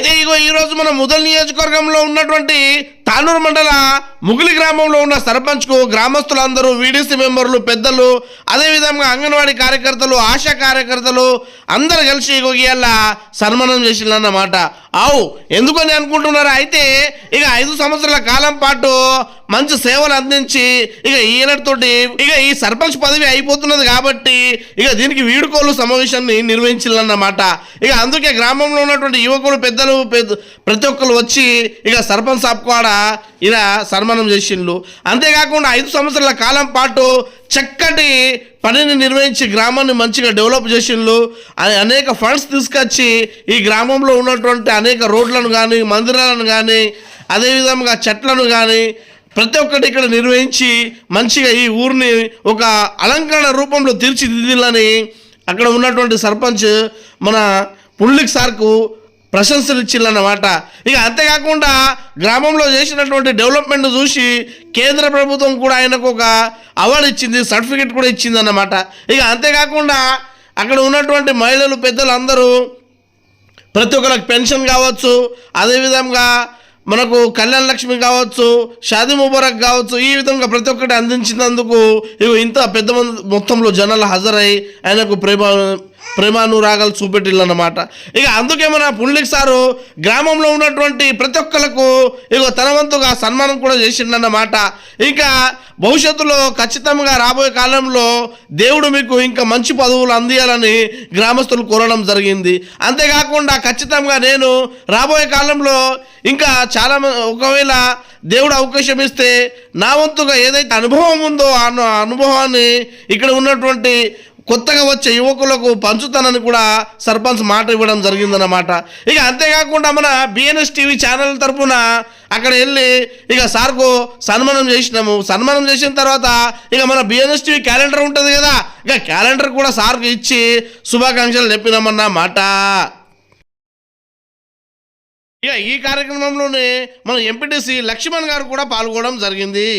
అయితే ఇగో ఈరోజు మన ముదల్ నియోజకవర్గంలో ఉన్నటువంటి తానూరు మండల ముగిలి గ్రామంలో ఉన్న సర్పంచ్కు గ్రామస్తులందరూ వీడీసీ మెంబర్లు పెద్దలు అదేవిధంగా అంగన్వాడీ కార్యకర్తలు ఆశా కార్యకర్తలు అందరు కలిసి ఇగో ఇవాళ సన్మానం చేసిందన్నమాట అవు ఎందుకని అనుకుంటున్నారు? అయితే ఇక ఐదు సంవత్సరాల కాలం పాటు మంచి సేవలు అందించి ఇక ఈయనతోటి ఇక ఈ సర్పంచ్ పదవి అయిపోతున్నది కాబట్టి ఇక దీనికి వీడుకోలు సమావేశాన్ని నిర్వహించాలన్నమాట ఇక అందుకే గ్రామంలో ఉన్నటువంటి యువకులు పెద్దలు ప్రతి ఒక్కరు వచ్చి ఇక సర్పంచ్ ఆపుకోడా ఈయన ఇలా సన్మానం చేసిండ్రు అంతేకాకుండా ఐదు సంవత్సరాల కాలం పాటు చక్కటి పనిని నిర్వహించి గ్రామాన్ని మంచిగా డెవలప్ చేసిండ్రు అనేక ఫండ్స్ తీసుకొచ్చి ఈ గ్రామంలో ఉన్నటువంటి అనేక రోడ్లను కానీ మందిరాలను కానీ అదేవిధంగా చెట్లను కానీ ప్రతి ఒక్కటి ఇక్కడ నిర్వహించి మంచిగా ఈ ఊరిని ఒక అలంకరణ రూపంలో తీర్చిదిద్దాలని అక్కడ ఉన్నటువంటి సర్పంచ్ మన పుండ్లిక్ సార్కు ప్రశంసలు ఇచ్చిందన్నమాట ఇక అంతేకాకుండా గ్రామంలో చేసినటువంటి డెవలప్మెంట్ చూసి కేంద్ర ప్రభుత్వం కూడా ఆయనకు ఒక అవార్డు ఇచ్చింది సర్టిఫికెట్ కూడా ఇచ్చిందన్నమాట. ఇక అంతేకాకుండా అక్కడ ఉన్నటువంటి మహిళలు పెద్దలు అందరూ ప్రతి ఒక్కరికి పెన్షన్ కావచ్చు అదేవిధంగా మనకు కళ్యాణ లక్ష్మి కావచ్చు షాదీ ముబారక్ కావచ్చు ఈ విధంగా ప్రతి ఒక్కటి అందించినందుకు ఇవి ఇంత పెద్ద మొత్తంలో జనాలు హాజరై ఆయనకు ప్రేమ ప్రేమానురాగాలు చూపెట్టిల్లన్నమాట ఇక అందుకే మన పుండ్లిక్ సారు గ్రామంలో ఉన్నటువంటి ప్రతి ఒక్కరికి ఇక తన వంతుగా సన్మానం కూడా చేసిండన్నమాట. ఇంకా భవిష్యత్తులో ఖచ్చితంగా రాబోయే కాలంలో దేవుడు మీకు ఇంకా మంచి పదవులు అందియాలని గ్రామస్తులు కోరడం జరిగింది. అంతేకాకుండా ఖచ్చితంగా నేను రాబోయే కాలంలో ఇంకా చాలా ఒకవేళ దేవుడు అవకాశం ఇస్తే నా వంతుగా ఏదైతే అనుభవం ఉందో ఆ అనుభవాన్ని ఇక్కడ ఉన్నటువంటి కొత్తగా వచ్చే యువకులకు పంచుతానని కూడా సర్పంచ్ మాట ఇవ్వడం జరిగిందన్నమాట. ఇక అంతేకాకుండా మన బిఎన్ఎస్ టీవీ ఛానల్ తరపున అక్కడ వెళ్ళి ఇక సార్కు సన్మానం చేసినాము. సన్మానం చేసిన తర్వాత ఇక మన బిఎన్ఎస్ టీవీ క్యాలెండర్ ఉంటుంది కదా ఇక క్యాలెండర్ కూడా సార్కు ఇచ్చి శుభాకాంక్షలు చెప్పినామన్న మాట ఇక ఈ కార్యక్రమంలోనే మన ఎంపీటీసీ లక్ష్మణ్ గారు కూడా పాల్గొనడం జరిగింది.